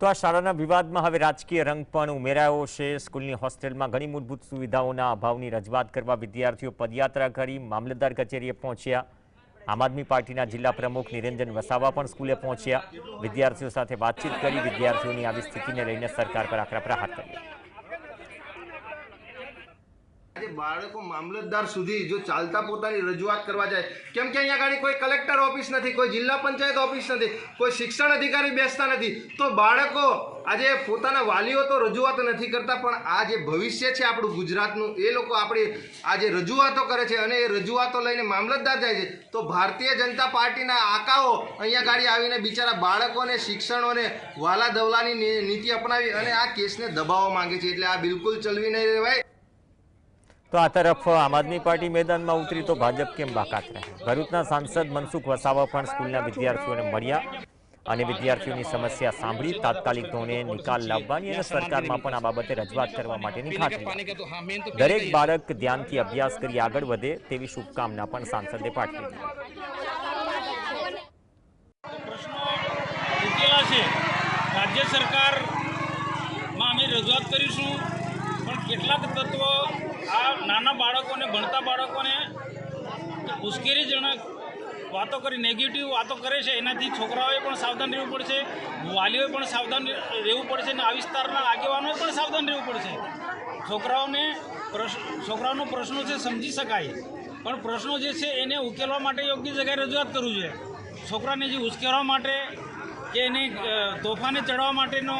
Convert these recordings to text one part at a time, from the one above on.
તો આ શાળાના વિવાદમાં હવે રાજકીય રંગ પણ ઉમેરાયો છે. સ્કૂલની હોસ્ટેલમાં ઘણી મૂળભૂત સુવિધાઓના અભાવની રજૂઆત કરવા વિદ્યાર્થીઓ પદયાત્રા કરી મામલતદાર કચેરીએ પહોંચ્યા. આમ આદમી પાર્ટીના જિલ્લા પ્રમુખ નિરંજન વસાવા પણ સ્કૂલે પહોંચ્યા. વિદ્યાર્થીઓ સાથે વાતચીત કરી વિદ્યાર્થીઓની આવી સ્થિતિને લઈને સરકાર પર આકરા પ્રહાર કર્યા. આજે બાળકો મામલતદાર સુધી જો ચાલતા પોતાની રજૂઆત કરવા જાય, કેમ કે અહીંયા આગળ કોઈ કલેક્ટર ઓફિસ નથી, કોઈ જિલ્લા પંચાયત ઓફિસ નથી, કોઈ શિક્ષણ અધિકારી બેસતા નથી, તો બાળકો આજે પોતાના વાલીઓ તો રજૂઆત નથી કરતા, પણ આ જે ભવિષ્ય છે આપણું ગુજરાતનું, એ લોકો આપણી આજે રજૂઆતો કરે છે અને એ રજૂઆતો લઈને મામલતદાર જાય છે, તો ભારતીય જનતા પાર્ટીના આકાઓ અહીંયા ગાડી આવીને બિચારા બાળકોને, શિક્ષણોને વાલા દવલાની નીતિ અપનાવી અને આ કેસને દબાવવા માંગે છે, એટલે આ બિલકુલ ચલવી નહીં રહેવાય. તો આ તરફ આમ આદમી પાર્ટી મેદાનમાં ઉતરી તો ભાજપ કેમ બાકાત રહે? ભરૂચના સાંસદ મનસુખ વસાવા પણ સ્કૂલના વિદ્યાર્થીઓને મળ્યા અને વિદ્યાર્થીઓની સમસ્યા સાંભળી તાત્કાલિક ધોરણે નિકાલ લાવવાની અને સરકારમાં પણ આ બાબતે રજૂઆત કરવા માટેની ખાતરી દરેક બાળક ધ્યાનથી અભ્યાસ કરી આગળ વધે તેવી શુભકામના પણ સાંસદે પાઠવી છે રાજ્ય સરકારમાં અમે રજૂઆત કરીશું પણ કેટલાક તત્વો આ નાના બાળકોને, ભણતા બાળકોને ઉશ્કેરીજનક વાતો કરી નેગેટિવ વાતો કરે છે. એનાથી છોકરાઓએ પણ સાવધાન રહેવું પડશે, વાલીઓએ પણ સાવધાન રહેવું પડશે અને આ વિસ્તારના આગેવાનોએ પણ સાવધાન રહેવું પડશે. છોકરાઓને પ્રશ્ન છોકરાઓનો પ્રશ્નો છે સમજી શકાય, પણ પ્રશ્નો જે છે એને ઉકેલવા માટે યોગ્ય જગ્યાએ રજૂઆત કરવું જોઈએ. છોકરાને જે ઉશ્કેરવા માટે કે એને તોફાને ચડવા માટેનો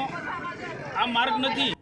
આ માર્ગ નથી.